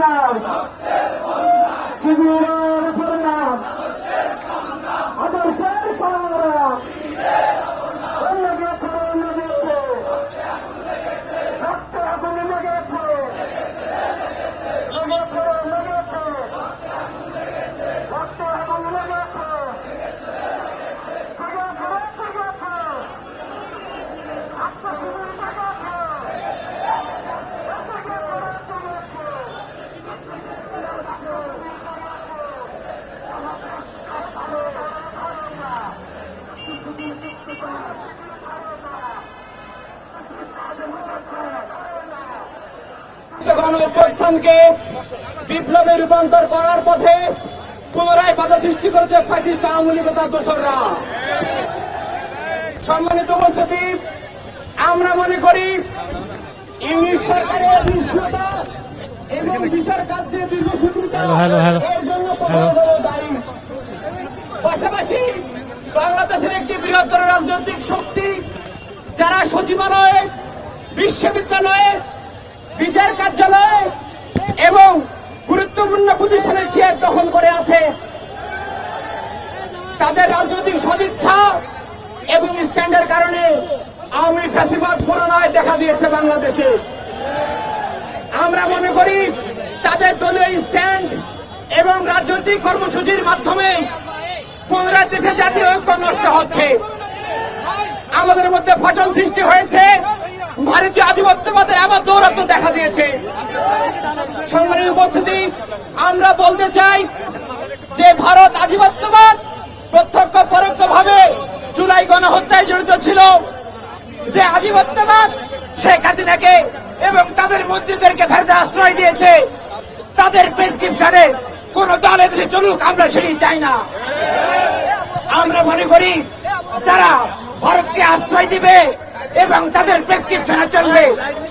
বন্যা শিবির গণ অভ্যুত্থানকে বিপ্লবে রূপান্তর করার পথে পুনরায় বাধা সৃষ্টি করেছে ফাইসিস্ট আওয়ামী লীগ তার দোসররা। সম্মানিত উপস্থিতি আমরা মনে করি ইংলিশ সরকারের এবং বিচার কার্যে দীর্ঘসূত্রিতা হ্যালো, হ্যালো, হ্যালো। এর জন্য দায়ী। পাশাপাশি বাংলাদেশের একটি বৃহত্তর রাজনৈতিক শক্তি যারা সচিবালয়ে বিশ্ববিদ্যালয়ে বিচার কার্যালয় এবং গুরুত্বপূর্ণ প্রতিষ্ঠানের চেয়ার দখল করে আছে। তাদের রাজনৈতিক সদিচ্ছা এবং স্ট্যান্ডের কারণে আওয়ামী ফ্যাসিবাদ পুনরায় দেখা দিয়েছে বাংলাদেশে। আমরা মনে করি তাদের দলীয় স্ট্যান্ড এবং রাজনৈতিক কর্মসূচির মাধ্যমে পুনরায় দেশে জাতীয় ঐক্য নষ্ট হচ্ছে। আমাদের মধ্যে ফাটল সৃষ্টি হয়েছে। সংগ্রামী উপস্থিতি, আমরা বলতে চাই যে ভারত আধিপত্যবাদ, প্রত্যক্ষ পরোক্ষ ভাবে জুলাই গণহত্যায় জড়িত ছিল। যে আধিপত্যবাদ শেখ হাসিনাকে এবং তাদের মন্ত্রীদেরকে ফেরত আশ্রয় দিয়েছে, তাদের প্রেসক্রিপশনে কোন দল এদেশে চলুক, আমরা সেটি চাই না। আমরা মনে করি, যারা ভারতকে আশ্রয় দিবে এবং তাদের প্রেসক্রিপশনে চলবে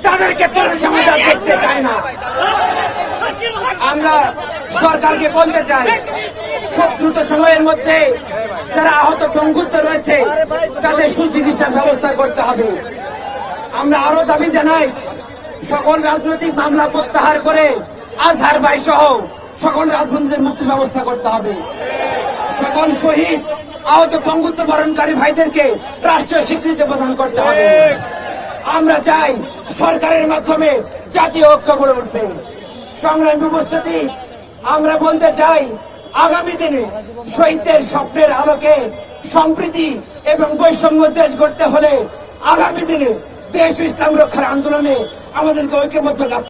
তাদেরকে তরুণ সমাজ দেখতে চায় না। আমরা সরকারকে বলতে চাই, খুব দ্রুত সময়ের মধ্যে যারা আহত পঙ্গুত্ব রয়েছে, তাদের সুচিকিৎসার ব্যবস্থা করতে হবে। আমরা আরও দাবি জানাই, সকল রাজনৈতিক মামলা প্রত্যাহার করে আজহার ভাই সহ সকল রাজবন্দীদের মুক্তি ব্যবস্থা করতে হবে। সকল শহীদ আহত পঙ্গুত্ব বরণকারী ভাইদেরকে রাষ্ট্রীয় স্বীকৃতি প্রদান করতে হবে। আমরা চাই সরকারের মাধ্যমে জাতীয় ঐক্য গড়ে উঠবে। সংগ্রামী উপস্থিতি আমরা বলতে চাই আগামী দিনে শহীদদের স্বপ্নের আলোকে সম্প্রীতি এবং বৈষম্য দেশ গড়তে হলে আগামী দিনে দেশ ইসলাম রক্ষার আন্দোলনে আমাদেরকে ঐক্যবদ্ধ কাজ